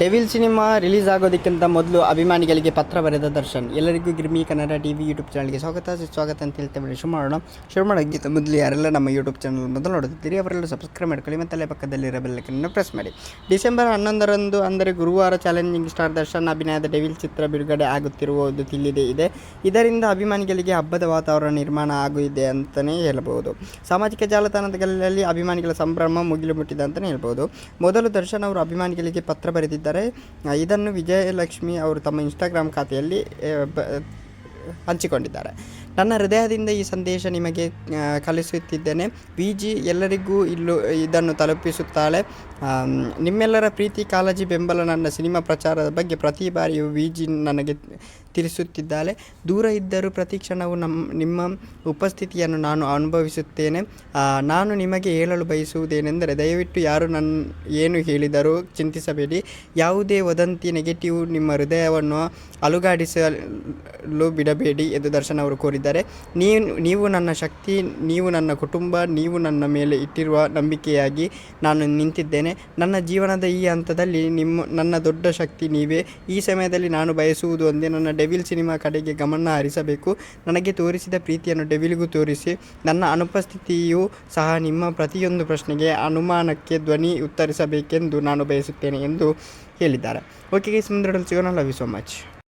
Devil cinema release ಆಗೋದಕ್ಕಿಂತ ಮೊದಲು ಅಭಿಮಾನಿಗಳಿಗೆ ಪತ್ರ ಬರೆದ ದರ್ಶನ್. ಎಲ್ಲರಿಗೂ Girmi Kannada T V YouTube ಚಾನಲ್ಗೆ ಸ್ವಾಗತ. ಸ್ವಾಗತ ಅಂತ ಹೇಳ್ತೇವೆ ಶುರು ಮಾಡೋಣ ಶುರು ಮಾಡೋಕ್ಕಿಂತ ಮೊದಲು ಯಾರೆಲ್ಲ ನಮ್ಮ ಯೂಟ್ಯೂಬ್ ಚಾನಲ್ ಮೊದಲು ನೋಡುತ್ತಿದ್ದೀರಿ, ಅವರೆಲ್ಲ ಸಬ್ಸ್ಕ್ರೈಬ್ ಮಾಡ್ಕೊಳ್ಳಿ ಮತ್ತು ಅಲ್ಲೇ ಪಕ್ಕದಲ್ಲಿರೋ ಬೆಲ್ಲಕ್ಕನ್ನು ಪ್ರೆಸ್ ಮಾಡಿ. ಡಿಸೆಂಬರ್ ಹನ್ನೊಂದರಂದು ಅಂದರೆ ಗುರುವಾರ ಚಾಲೆಂಜಿಂಗ್ ಸ್ಟಾರ್ ದರ್ಶನ್ ಅಭಿನಯದ ಡೆವಿಲ್ ಚಿತ್ರ ಬಿಡುಗಡೆ ಆಗುತ್ತಿರುವುದು ತಿಳಿದೆ ಇದೆ. ಇದರಿಂದ ಅಭಿಮಾನಿಗಳಿಗೆ ಹಬ್ಬದ ವಾತಾವರಣ ನಿರ್ಮಾಣ ಆಗಿದೆ ಅಂತಲೇ ಹೇಳಬಹುದು. ಸಾಮಾಜಿಕ ಜಾಲತಾಣಗಳಲ್ಲಿ ಅಭಿಮಾನಿಗಳ ಸಂಭ್ರಮ ಮುಗಿಲು ಮುಟ್ಟಿದೆ ಅಂತಲೇ ಹೇಳ್ಬೋದು ಮೊದಲು ದರ್ಶನ್ ಅವರು ಅಭಿಮಾನಿಗಳಿಗೆ ಪತ್ರ ಬರೆದಿದ್ದಾರೆ ಆ, ಇದನ್ನು ವಿಜಯಲಕ್ಷ್ಮಿ ಅವರು ತಮ್ಮ ಇನ್ಸ್ಟಾಗ್ರಾಮ್ ಖಾತೆಯಲ್ಲಿ ಹಂಚಿಕೊಂಡಿದ್ದಾರೆ. ನನ್ನ ಹೃದಯದಿಂದ ಈ ಸಂದೇಶ ನಿಮಗೆ ಕಲಿಸುತ್ತಿದ್ದೇನೆ. ವಿ ಜಿ ಎಲ್ಲರಿಗೂ ಇಲ್ಲೂ ಇದನ್ನು ತಲುಪಿಸುತ್ತಾಳೆ. ನಿಮ್ಮೆಲ್ಲರ ಪ್ರೀತಿ ಕಾಳಜಿ ಬೆಂಬಲ ನನ್ನ ಸಿನಿಮಾ ಪ್ರಚಾರದ ಬಗ್ಗೆ ಪ್ರತಿ ಬಾರಿಯೂ ವಿ ಜಿ ನನಗೆ ತಿಳಿಸುತ್ತಿದ್ದಾಳೆ. ದೂರ ಇದ್ದರೂ ಪ್ರತಿ ಕ್ಷಣವು ನಮ್ಮ ನಿಮ್ಮ ಉಪಸ್ಥಿತಿಯನ್ನು ನಾನು ಅನುಭವಿಸುತ್ತೇನೆ. ನಾನು ನಿಮಗೆ ಹೇಳಲು ಬಯಸುವುದೇನೆಂದರೆ, ದಯವಿಟ್ಟು ಯಾರು ನನ್ನ ಏನು ಹೇಳಿದರೂ ಚಿಂತಿಸಬೇಡಿ. ಯಾವುದೇ ವದಂತಿ ನೆಗೆಟಿವ್ ನಿಮ್ಮ ಹೃದಯವನ್ನು ಅಲುಗಾಡಿಸಲು ಬಿಡಬೇಡಿ ಎಂದು ದರ್ಶನ್ ಅವರು ಕೋರಿದ್ದಾರೆ. ನೀವು ನೀವು ನನ್ನ ಶಕ್ತಿ, ನೀವು ನನ್ನ ಕುಟುಂಬ, ನೀವು ನನ್ನ ಮೇಲೆ ಇಟ್ಟಿರುವ ನಂಬಿಕೆಯಾಗಿ ನಾನು ನಿಂತಿದ್ದೇನೆ. ನನ್ನ ಜೀವನದ ಈ ಹಂತದಲ್ಲಿ ನಿಮ್ಮ, ನನ್ನ ದೊಡ್ಡ ಶಕ್ತಿ ನೀವೇ. ಈ ಸಮಯದಲ್ಲಿ ನಾನು ಬಯಸುವುದು ಒಂದೇ, ನನ್ನ ಡೆವಿಲ್ ಸಿನಿಮಾ ಕಡೆಗೆ ಗಮನ ಹರಿಸಬೇಕು. ನನಗೆ ತೋರಿಸಿದ ಪ್ರೀತಿಯನ್ನು ಡೆವಿಲ್ಗೂ ತೋರಿಸಿ. ನನ್ನ ಅನುಪಸ್ಥಿತಿಯೂ ಸಹ ನಿಮ್ಮ ಪ್ರತಿಯೊಂದು ಪ್ರಶ್ನೆಗೆ ಅನುಮಾನಕ್ಕೆ ಧ್ವನಿ ಉತ್ತರಿಸಬೇಕೆಂದು ನಾನು ಬಯಸುತ್ತೇನೆ ಎಂದು ಹೇಳಿದ್ದಾರೆ. ಓಕೆ ಗೈಸ್ ಮುಂದೆ ಸಿಗೋಣ. Love you so much